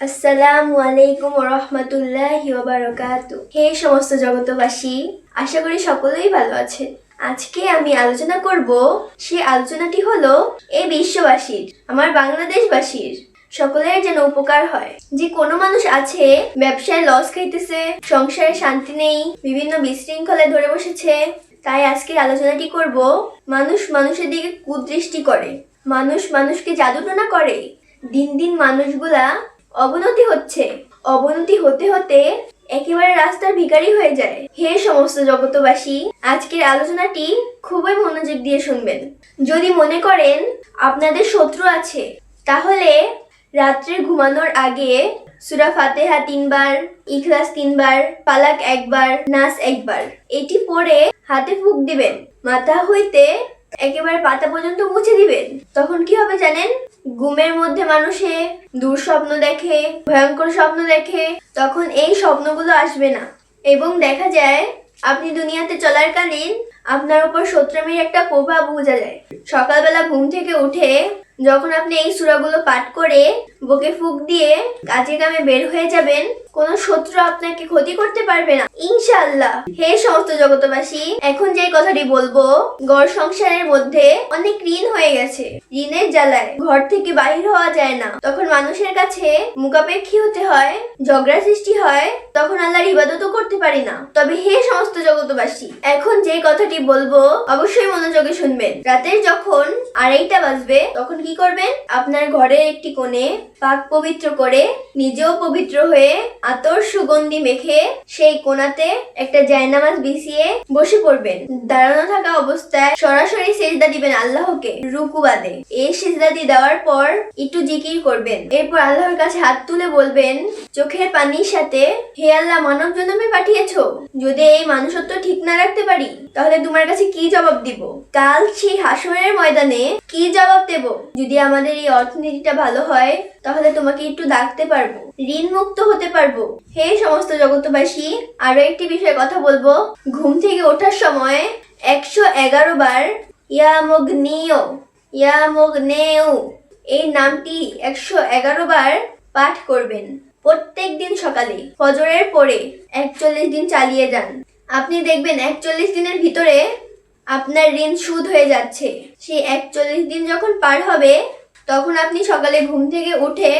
আসসালামু আলাইকুম রহমতুল্লাহি বারাকাতু হে সমস্ত জগতবাসী আশা করি সকলেই ভালো আছে আজকে আমি আলোচনা করব, সে আলোচনাটি হলো এই বিশ্ববাসীর, আমার বাংলাদেশবাসীর, সকলের যেন উপকার হয়। যে কোনো মানুষ আছে, ব্যবসায় লস খাইতেছে, সংসারে শান্তি নেই, বিভিন্ন বিশৃঙ্খলায় ধরে বসেছে, তাই আজকে আলোচনাটি করব, মানুষ মানুষের দিকে কুদৃষ্টি করে। মানুষ মানুষকে জাদুটনা করে। দিন দিন মানুষগুলা অবনতি হচ্ছে। অবনতি হতে হতে একেবারে রাস্তার ভিখারি হয়ে যায়। হে সমস্ত জগতবাসী আজকের আলোচনাটি খুবই মনোযোগ দিয়ে শুনবেন। যদি মনে করেন আপনাদের শত্রু আছে, তাহলে রাত্রে ঘুমানোর আগে সুরা ফাতেহা তিনবার, ইখলাস তিনবার পালাক একবার, নাস একবার, এটি পড়ে হাতে ফুক দিবেন। মাথা হইতে একেবারে পাতা পর্যন্ত মুছে দিবেন। তখন কি হবে জানেন? ঘুমের মধ্যে মানুষে দুঃস্বপ্ন দেখে, ভয়ঙ্কর স্বপ্ন দেখে, তখন এই স্বপ্নগুলো আসবে না। এবং দেখা যায়, আপনি দুনিয়াতে চলারকালীন আপনার উপর শত্রুমির একটা প্রভাব বোঝা যায়। সকালবেলা ঘুম থেকে উঠে যখন আপনি এই সুরাগুলো পাঠ করে বুকে ফুক দিয়ে কাজে কামে বের হয়ে যাবেন, কোনো শত্রু আপনাকে ক্ষতি করতে পারবে না। ইনশাআল্লাহ। হে সমস্ত জগতবাসী এখন যে কথাটি বলব, গড় সংসারের মধ্যে অনেক ঋণ হয়ে গেছে। ঋণের জ্বালায় ঘর থেকে বাহির হওয়া যায় না। তখন মানুষের কাছে মুখাপেক্ষী হতে হয়, ঝগড়া সৃষ্টি হয়, তখন আল্লাহর ইবাদতও করতে পারি না। তবে হে সমস্ত জগতবাসী এখন যে কথাটি বলব, অবশ্যই মনোযোগে শুনবেন। রাতের যখন আড়াইটা বাজবে, তখন কি করবেন? আপনার ঘরের একটি কোণে পাক পবিত্র করে নিজেও পবিত্র হয়ে আতর সুগন্ধি মেখে সেই কোণাতে একটা জায়নামাজ বিছিয়ে বসে পড়বেন। দাঁড়ানো থাকা অবস্থায় সরাসরি সেজদা দিবেন আল্লাহকে রুকু বাদে। এই সেজদাটি দেওয়ার পর একটু জিকির করবেন। এরপর আল্লাহর কাছে হাত তুলে বলবেন, চোখের পানির সাথে হে আল্লাহ, মানব জন্মে পাঠিয়েছো। যদি এই মানুষত্ব ঠিক না রাখতে পারি, তাহলে তোমার কাছে কি জবাব দিব? কাল সেই হাসনের ময়দানে কি জবাব দেব? যদি আমাদের এই অর্থনীতিটা ভালো হয় তাহলে তোমাকে একটু ডাকতে পারব। ঋণ মুক্ত হতে পারব। হে সমস্ত জগতবাসী আরও একটি বিষয়ে কথা বলব। ঘুম থেকে ওঠার সময় একশো এগারো বার ইয়া মগ্নিয় ইয়া মগ্নেউ এই নামটি একশো এগারো বার পাঠ করবেন। প্রত্যেক দিন সকালে ফজরের পরে একচল্লিশ দিন চালিয়ে যান। আপনি দেখবেন একচল্লিশ দিনের ভিতরে আপনার ঋণ সুদ হয়ে যাচ্ছে। সেই একচল্লিশ দিন যখন পার হবে তখন আপনি সকালে ঘুম থেকে উঠে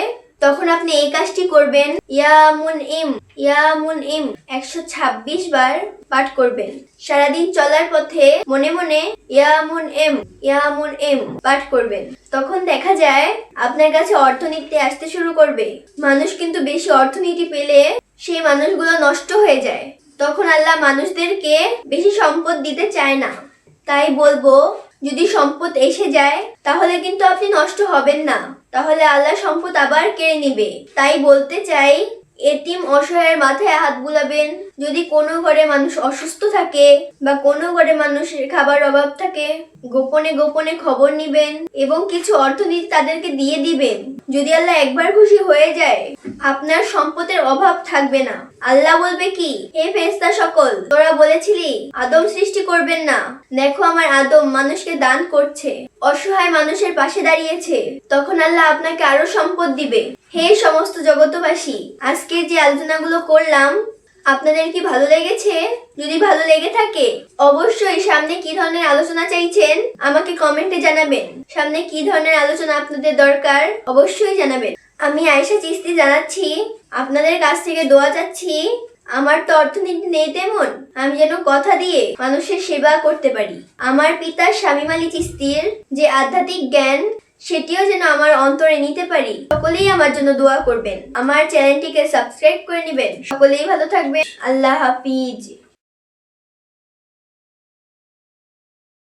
তখন আপনি এই কাজটি করবেন। ইয়ামুন ইম ইয়ামুন ইম একশো ছাব্বিশ বার পাঠ করবেন। সারাদিন চলার পথে মনে মনে ইয়ামুন এম ইয়ামুন এম পাঠ করবেন। তখন দেখা যায় আপনার কাছে অর্থনীতি আসতে শুরু করবে। মানুষ কিন্তু বেশি অর্থনীতি পেলে সেই মানুষগুলো নষ্ট হয়ে যায়। তখন আল্লাহ মানুষদেরকে বেশি সম্পদ দিতে চায় না। তাই বলব যদি সম্পদ এসে যায়, তাহলে কিন্তু আপনি নষ্ট হবেন না। তাহলে আল্লাহ সম্পদ আবার কেড়ে নিবে। তাই বলতে চাই, এতিম অসহায়ের মাথায় হাত বুলাবেন। যদি কোনো ঘরে মানুষ অসুস্থ থাকে বা কোনো ঘরে মানুষের খাবার অভাব থাকে, গোপনে গোপনে খবর নিবেন এবং কিছু অর্থনীতি তাদেরকে দিয়ে দিবেন। যদি আল্লাহ একবার খুশি হয়ে যায়, আপনার সম্পদের অভাব থাকবে না। আল্লাহ বলবে কি? হে ফেস্তা সকল, তোরা বলেছিলি, আদম সৃষ্টি করবেন না। দেখো আমার আদম মানুষকে দান করছে, অসহায় মানুষের পাশে দাঁড়িয়েছে। তখন আল্লাহ আপনাকে আরও সম্পদ দিবে। হে সমস্ত জগতবাসী আজকে যে আলোচনাগুলো করলাম আপনাদের কি ভালো লেগেছে? যদি ভালো লেগে থাকে, অবশ্যই সামনে কি ধরনের আলোচনা চাইছেন, আমাকে কমেন্টে জানাবেন। সামনে কি ধরনের আলোচনা আপনাদের দরকার, অবশ্যই জানাবেন। আমি আয়শা চিস্তি জানাচ্ছি, আপনাদের কাছ থেকে দোয়া চাচ্ছি। আমার তো অর্থনীতি নেই তেমন, আমি যেন কথা দিয়ে মানুষের সেবা করতে পারি। আমার পিতা শামীম আলী চিস্তির যে আধ্যাত্মিক জ্ঞান সেটিও যেন আমার অন্তরে নিতে পারি। সকলেই আমার জন্য দোয়া করবেন। আমার চ্যানেলটিকে সাবস্ক্রাইব করে নেবেন। সকলেই ভালো থাকবেন। আল্লাহ হাফিজ।